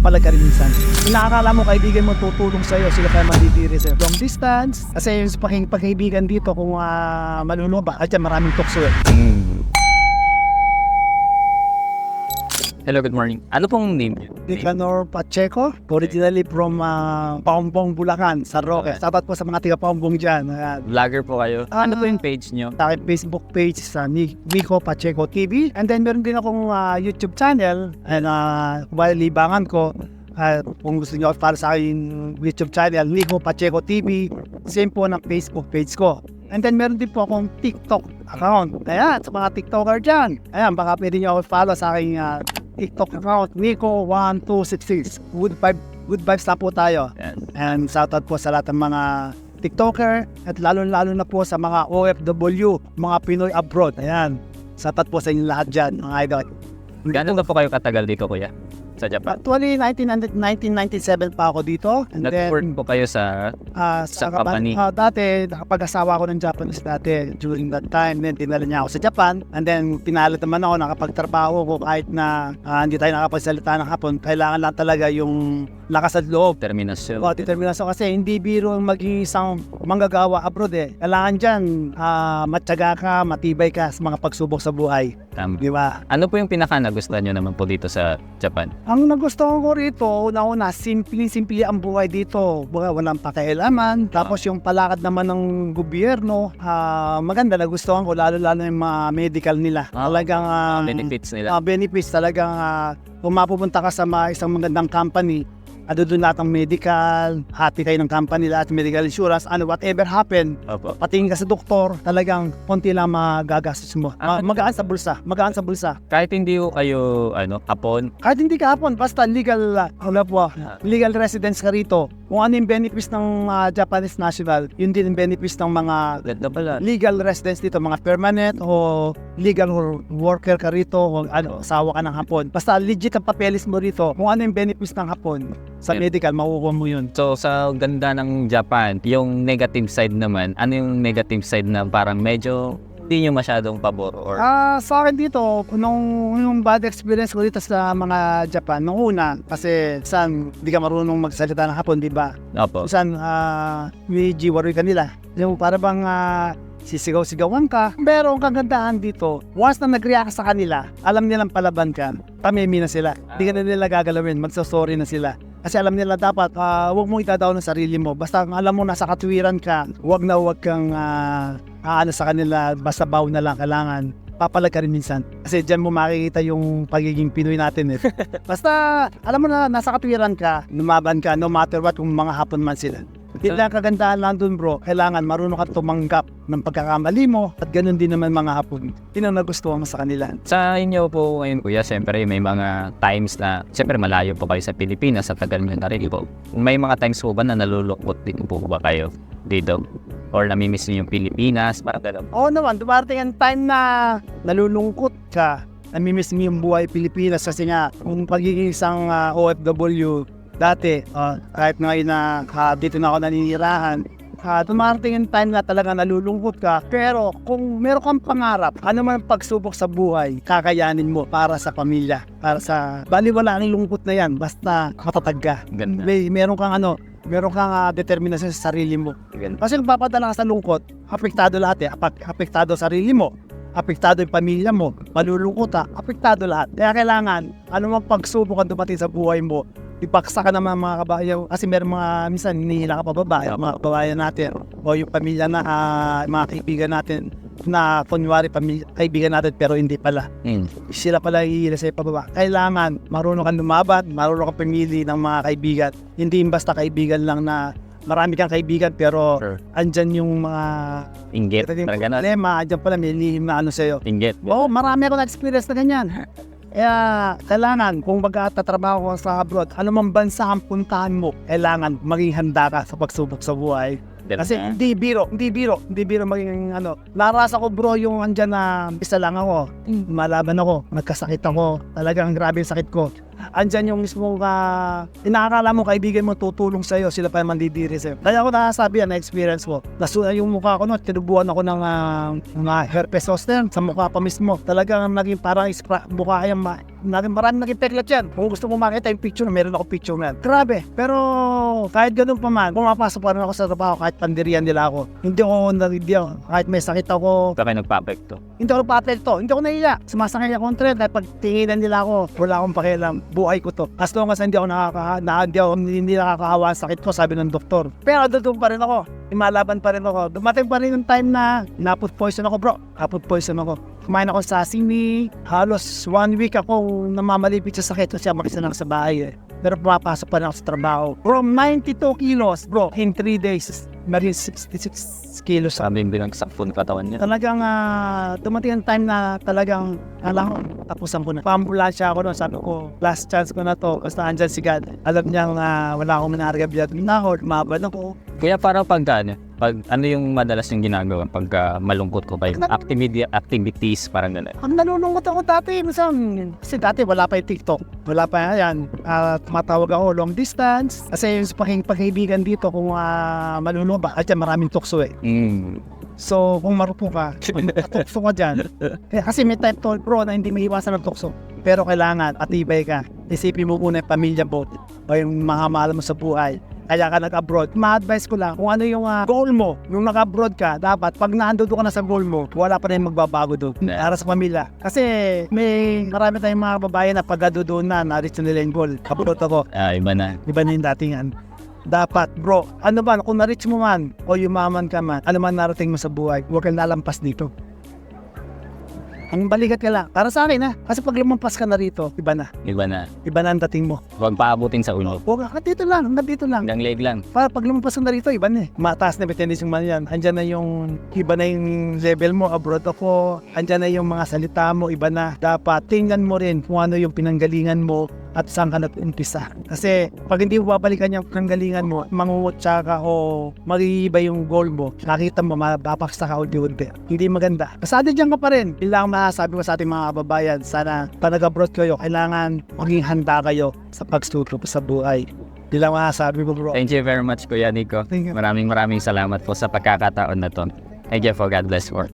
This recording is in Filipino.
papalag ka rin minsan. Nakakala mo kaibigan mo tutulong sa'yo, sila pa mandidiri sa'yo. Long distance, kasi yung pag pagkaibigan dito kung uh, maluluba, at maraming tukso eh. Hello, good morning. Ano pong name niyo? Nicanor Pacheco, originally from uh, Paumbong, Bulacan, sa Roque. Sabat po sa mga tiga Paumbong dyan. Ayan. Vlogger po kayo. Ah. ano po yung page niyo? sa aking Facebook page sa Ni- Nico Pacheco TV. And then meron din akong ah, YouTube channel and uh, libangan ko Ah, kung gusto niyo para sa aking YouTube channel, Nico Pacheco TV. Same po ng Facebook page ko. And then meron din po akong TikTok account. Ayan, sa mga TikToker dyan. Ayan, baka pwede niyo ako follow sa aking ah, TikTok account, Nico1266. Good vibe, good vibes na po tayo. Yan. And shoutout po sa lahat ng mga TikToker at lalo-lalo na po sa mga OFW, mga Pinoy abroad. Ayan. Shoutout po sa inyo lahat dyan, mga idol. Gano'n na po kayo katagal dito, kuya? Sa Japan? Actually, 1900 1997 pa ako dito. And Nag-work then, po kayo sa... ah, sa Japan- company. ah, dati, nakapag-asawa ako ng Japanese dati during that time. Then, tinala niya ako sa Japan. And then, pinalit naman ako, nakapagtrabaho ko kahit na ah, hindi tayo nakapagsalita ng hapon. Kailangan lang talaga yung lakas at loob. Terminasyon. O, determinasyon kasi hindi biro ang maging isang manggagawa abroad eh. Kailangan dyan, ah, matyaga ka, matibay ka sa mga pagsubok sa buhay. Tama. Di ba? Ano po yung pinaka nagustuhan nyo naman po dito sa Japan? Ang nagustuhan ko rito, una-una, simple-simple ang buhay dito. Baga, walang pakialaman. Tapos yung palakad naman ng gobyerno, ah, maganda, nagustuhan ko, lalo-lalo yung mga medical nila. Ah, Talagang ah, Benefits nila? ah, benefits, talagang ah, kung mapupunta ka sa mga isang magandang company, ano doon lahat ng medical, hati kayo ng company lahat, medical insurance, ano, whatever happen, Opo. patingin ka sa doktor, talagang konti lang magagastos mo. Ah, Ma- magaan sa bulsa, magaan sa bulsa. Kahit hindi ko kayo, ano, hapon, Kahit hindi ka hapon, basta legal, uh, po, legal residence ka rito. Kung ano yung benefits ng ah, Japanese national, yun din yung benefits ng mga legal residence dito, mga permanent o legal wor- worker ka rito, o ano, asawa ka ng hapon. Basta legit ang papeles mo rito, kung ano yung benefits ng hapon, sa medical, makukuha mo yun. So, sa ganda ng Japan, yung negative side naman, ano yung negative side na parang medyo hindi nyo masyadong pabor or Ah, sa akin dito, nung yung bad experience ko dito sa mga Japan, nung una, kasi saan hindi ka marunong magsalita ng hapon, di ba? Opo. Saan uh, may jiwaroy kanila. Yung para bang ah, sisigaw-sigawan ka. Pero ang kagandahan dito, once na nag-react ka sa kanila, alam nilang palaban ka, tamimi na sila. Hindi ka na nila gagalawin, magsasorry na sila. Kasi alam nila dapat, ah, huwag mong itadaw ng sarili mo. Basta ang alam mo nasa katwiran ka, huwag na huwag kang ah, aano sa kanila, basta baw na lang kailangan. Papalag ka rin minsan. Kasi dyan mo makikita yung pagiging Pinoy natin eh. Basta, alam mo na, nasa katwiran ka, lumaban ka, no matter what, kung mga hapon man sila. Yun lang kagandahan lang dun bro, kailangan marunong ka tumanggap ng pagkakamali mo at ganun din naman mga hapon. Yun ang nagustuhan mo sa kanila. Sa inyo po ngayon kuya, siyempre may mga times na, siyempre malayo po kayo sa Pilipinas, sa tagal nyo na rin po. May mga times po ba na nalulungkot din po ba kayo dito? Or namimiss nyo yung Pilipinas? Parang gano'n. Oo naman, dumarating ang time na nalulungkot ka. Namimiss mo yung buhay Pilipinas kasi nga, kung pagiging isang ah, OFW, dati, ah, kahit ngayon na ah, dito na ako naninirahan, uh, dumarating ang time na talaga nalulungkot ka. Pero kung meron kang pangarap, ano man ang pagsubok sa buhay, kakayanin mo para sa pamilya, para sa... Bali wala ang lungkot na yan, basta matatag ka. Ganda. May, meron kang ano, meron kang ah, determinasyon sa sarili mo. Ganda. Kasi kung papadala ka sa lungkot, apektado lahat eh. Apek- Apektado sarili mo, apektado yung pamilya mo, malulungkot ka, apektado lahat. Kaya kailangan, ano mang pagsubok ang dumating sa buhay mo, ipaksa ka naman mga kabayan. Kasi meron mga, minsan, hinihila ka pa baba, yung mga kabayan natin, o yung pamilya na, ah, mga kaibigan natin, na kunwari pamilya, kaibigan natin pero hindi pala. Mm. Sila pala hihila sa'yo pababa. Kailangan marunong kang lumaban, marunong kang pumili ng mga kaibigan. Hindi basta kaibigan lang na marami kang kaibigan pero Sure. andyan yung mga Inggit. Parang gano'n. problema, andyan pala may lihim na ano sa'yo. Inggit. Oo, marami ako na-experience na ganyan. Kaya kailangan kung magkatatrabaho ka sa abroad, ano man bansa ang puntahan mo, kailangan maging handa ka sa pagsubok sa buhay. Ganda. Kasi hindi biro, hindi biro, hindi biro maging ano. Narasa ko bro yung andyan na isa lang ako. Malaban ako, nagkasakit ako. Talagang grabe yung sakit ko. Andyan yung mismong uh, inaakala mo kaibigan mo tutulong sa'yo, sila pa yung mandidiri sa'yo. Kaya ako nasasabi yan, na experience mo. Nasu yung mukha ko no, tinubuan ako ng ah, mga herpes zoster sa mukha pa mismo. Talagang naging parang ispra, mukha yung ma naging marami naging yan. Kung gusto mo makita yung picture, meron ako picture na yan. Grabe. Pero kahit ganun pa man, pumapasok pa rin ako sa trabaho kahit pandirian nila ako. Hindi ako, ako, kahit may sakit ako, Baka nagpa-apekto. hindi ako nagpa-apekto. Hindi ako nahiya. Sumasakay ako ng tren dahil pag tinginan nila ako, wala akong pakialam. Buhay ko to. As long as hindi ako nakaka, na, hindi, ako, hindi nakakahawa ang sakit ko, sabi ng doktor. Pero doon pa rin ako. Imalaban pa rin ako. Dumating pa rin yung time na na-food poison ako, bro. Na-food poison ako. Kumain ako sa simi. Halos one week ako namamalipit sa sakit kasi makisa lang sa bahay eh. Pero pumapasok pa rin ako sa trabaho. From 92 kilos, bro, in 3 days, meron 66 kilos Sabi yung binagsak po ng katawan niya. Talagang ah, dumating ang time na talagang alam ko, tapusan ko na. Paambulansya ako noon. Sabi ko, last chance ko na to. Basta andyan si God. Alam niya nga wala akong minaragabiyat. Minahod, mabad ako. Kuya, para pag ano, pag ano yung madalas yung ginagawa pag ah, malungkot ko kayo? Activity, activities, parang gano'n. Ang nalulungkot ako dati. Minsan, kasi dati wala pa yung TikTok. Wala pa yan. Ah, tumatawag ako long distance. Kasi yung sa paging pagkaibigan dito, kung uh, malulungkot ba, at yan, maraming tukso eh. Mm. So, kung marupok ka, tukso ka dyan. Eh, kasi may type tol pro na hindi maiwasan ng tukso. Pero kailangan, atibay ka. Isipin mo muna yung pamilya mo o yung mga mahal mo sa buhay. Kaya ka nag-abroad. Ma-advise ko lang kung ano yung ah, goal mo. Yung nag-abroad ka, dapat pag naandun ka na sa goal mo, wala pa rin magbabago doon. Yeah. Para sa pamilya. Kasi may marami tayong mga babae na pag doon na, na-reach na nila yung goal. Abroad ako. Ah, iba na. Iba na yung datingan. Dapat, bro, ano ba, kung na-reach mo man o yumaman ka man, ano man narating mo sa buhay, huwag kang lalampas dito. Ang balikat ka lang. Para sa akin ha. Kasi pag lumampas ka na rito, iba na. Iba na. Iba na ang dating mo. Huwag paabutin sa ulo. Huwag ka dito lang, hanggang dito lang. Hanggang leg lang. Para pag lumampas ka na rito, iba na eh. Mataas na maintenance yung man yan. Andyan na yung, iba na yung level mo, abroad ako. Andyan na yung mga salita mo, iba na. Dapat tingnan mo rin kung ano yung pinanggalingan mo at saan ka nag-umpisa. Kasi pag hindi mo babalikan yung pinanggalingan mo, mangungutsa ka o mag-iiba yung goal mo, nakita mo, mababaksa ka unti-unti. Hindi maganda. Kasado dyan ka pa rin. Yun lang ang masasabi ko sa ating mga kababayan. Sana pa nag-abroad kayo, kailangan maging handa kayo sa pagsuto sa buhay. Yun lang masasabi ko bro. Thank you very much, Kuya Nico. Maraming maraming salamat po sa pagkakataon na to. Thank you for God bless for.